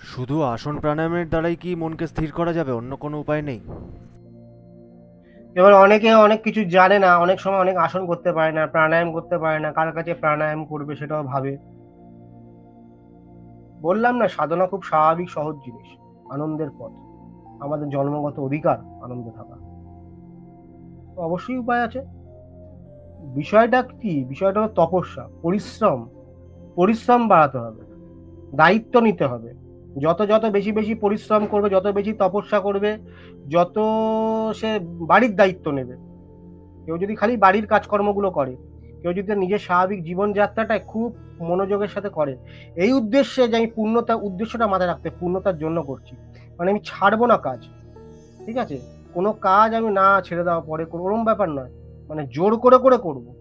শুধু আসন প্রাণায়ামের দ্বারাই কি মনকে স্থির করা যাবে? অন্য কোনো উপায় নেই। এবার অনেকে অনেক কিছু জানে না, অনেক সময় অনেক আসন করতে পারে না, প্রাণায়াম করতে পারে না, কার কাছে প্রাণায়াম করবে সেটাও ভাবে। বললাম না, সাধনা খুব স্বাভাবিক, সহজ জিনিস। আনন্দের পথ। আমাদের জন্মগত অধিকার আনন্দে থাকা। অবশ্যই উপায় আছে। বিষয়টা কি? বিষয়টা হলো তপস্যা, পরিশ্রম। পরিশ্রম বাড়াতে হবে, দায়িত্ব নিতে হবে। যত যত বেশি বেশি পরিশ্রম করবে, যত বেশি তপস্যা করবে, যত সে বাড়ির দায়িত্ব নেবে। কেউ যদি খালি বাড়ির কাজকর্মগুলো করে, কেউ যদি নিজের স্বাভাবিক জীবনযাত্রাটা খুব মনোযোগের সাথে করে, এই উদ্দেশ্যে যে আমি পূর্ণতা, উদ্দেশ্যটা মাথায় রাখতে পূর্ণতার জন্য করছি। মানে আমি ছাড়বো না কাজ, ঠিক আছে? কোনো কাজ আমি না ছেড়ে দেওয়া পরে করব, ওরম ব্যাপার নয়। মানে জোর করে করে করব,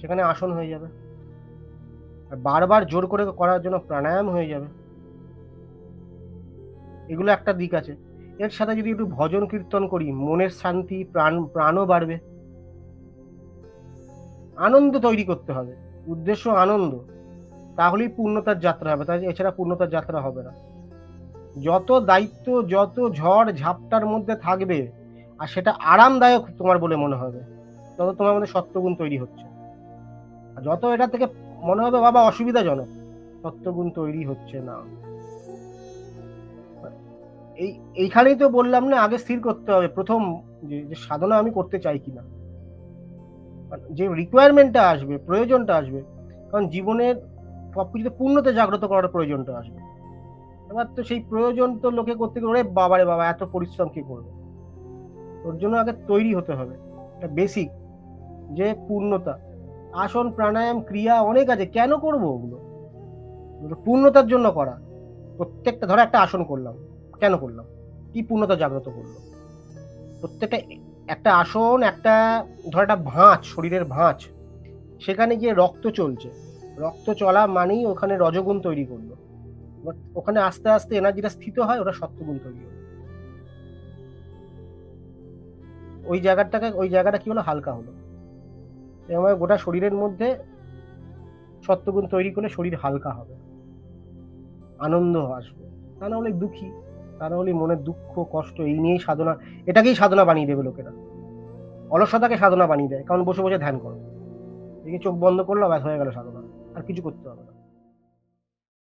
সেখানে আসন হয়ে যাবে। আর বারবার জোর করে করার জন্য প্রাণায়াম হয়ে যাবে। এগুলো একটা দিক আছে। এর সাথে যদি একটু ভজন কীর্তন করি, মনের শান্তি, প্রাণ, প্রাণও বাড়বে। আনন্দ তৈরি করতে হবে। উদ্দেশ্য আনন্দ। তাহলেই পূর্ণতার যাত্রা হবে। তাই এছাড়া পূর্ণতার যাত্রা হবে না। যত দায়িত্ব, যত ঝড়, ঝাপটার মধ্যে থাকবে, আর সেটা আরামদায়ক তোমার বলে মনে হবে। তত তোমার মধ্যে সত্যগুণ তৈরি হচ্ছে। আর যত এটা থেকে মনে হবে বাবা অসুবিধাজনক, সত্যগুণ তৈরি হচ্ছে না। এই, এইখানেই তো বললাম না, আগে স্থির করতে হবে। প্রথম যে সাধনা আমি করতে চাই কিনা। যে রিকোয়ারমেন্টটা আসবে, প্রয়োজনটা আসবে, কারণ জীবনের সবকিছুতে পূর্ণতা জাগ্রত করার প্রয়োজনটা আসবে। এবার তো সেই প্রয়োজন তো লোকে করতে গেলে বাবারে বাবা, এত পরিশ্রম কি করবে? ওর জন্য আগে তৈরি হতে হবে, একটা বেসিক যে পূর্ণতা। আসন, প্রাণায়াম, ক্রিয়া অনেক আছে, কেন করব ওগুলো পূর্ণতার জন্য করা। প্রত্যেকটা, ধরো একটা আসন করলাম, কেন করলাম? কি পূর্ণতা জাগ্রত করল? প্রত্যেকটা, একটা আসন, একটা, ধর একটা ভাঁজ, শরীরের ভাঁজ, সেখানে গিয়ে রক্ত চলছে। রক্ত চলা মানেই ওখানে রজগুণ তৈরি করল। এবার ওখানে আস্তে আস্তে এনার্জিটা স্থিত হয়, ওরা সত্যগুণ তৈরি হলো ওই জায়গাটাকে, ওই জায়গাটা কি হলো? হালকা হলো। এবং গোটা শরীরের মধ্যে সত্যগুণ তৈরি করলে শরীর হালকা হবে। আনন্দ আসবে। তা না হলে দুঃখী। তা না হলে মনের দুঃখ, কষ্ট, এই নিয়েই সাধনা। এটাকেই সাধনা বানিয়ে দেবে লোকেরা। অলসতাকে সাধনা বানিয়ে দেয়। কারণ বসে বসে ধ্যান করো। দেখি চোখ বন্ধ করল, ব্যাস হয়ে গেল সাধনা। আর কিছু করতে হবে না।